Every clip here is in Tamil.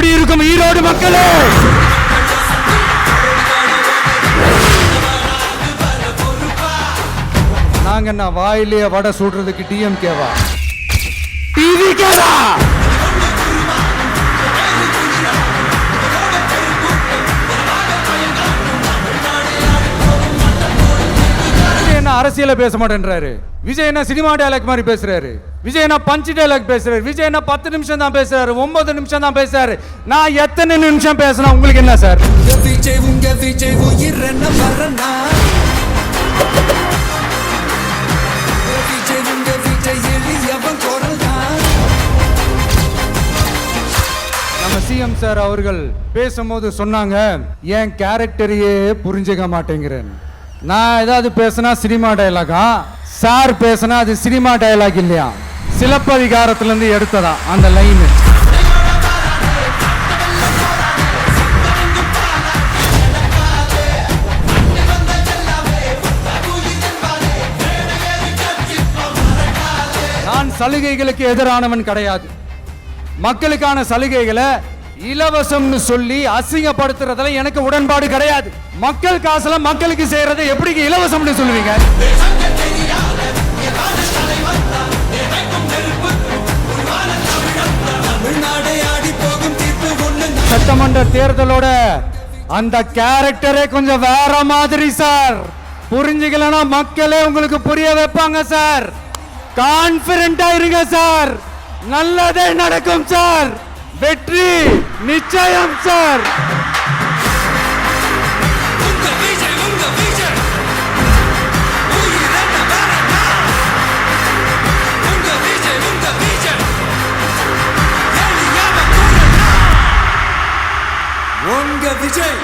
எப்படி இருக்கும் ஈரோடு மக்களே. நாங்க என்ன வாயிலேயே வடை சுடுறதுக்கு டிஎம்கேவா டிவி கேவா என்ன அரசியல பேச மாட்டேன்றாரு? விஜய் என்ன சினிமா டயலாக் மாதிரி பேசுறாரு? விஜய் என்ன பஞ்ச் டயலாக் பேசுறாரு? விஜய் என்ன பத்து நிமிஷம் தான் பேசுறாரு? ஒன்பது நிமிஷம் தான் பேசுறாரு? நான் எத்தனை நிமிஷம் பேசுனா உங்களுக்கு என்ன சார்? விஜய் உங்க விஜய் உயிர் வரனா விஜய் உங்க விஜய் எளியவன் குரல் நம்ம சிஎம் சார் அவர்கள் பேசும்போது சொன்னாங்க என் கேரக்டரையே புரிஞ்சுக்க மாட்டேங்கிறேன். நான் ஏதாவது பேசினா சினிமா டைலாகா சார் பேசினா அது சினிமா டைலாக் இல்லையா? சிலப்பதிகாரத்துலேருந்து எடுத்ததா? அந்த லைனு நான் சலுகைகளுக்கு எதிரானவன் கிடையாது. மக்களுக்கான சலுகைகளை இலவசம்னு சொல்லி அசிங்கப்படுத்துறதுல எனக்கு உடன்பாடு கிடையாது. மக்கள் காசுல மக்களுக்கு செய்யறதை எப்படி இலவசம்னு சொல்லுவீங்க? சட்டமன்ற தேர்தலோட அந்த கேரக்டரே கொஞ்சம் வேற மாதிரி சார் புரிஞ்சுக்கலனா மக்களே உங்களுக்கு புரிய வைப்பாங்க சார் கான்பிடண்டா இருங்க சார் நல்லதே நடக்கும் சார் வெற்றி! நிச்சயம் சார். உங்க விஜய்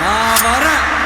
நான் வரேன்.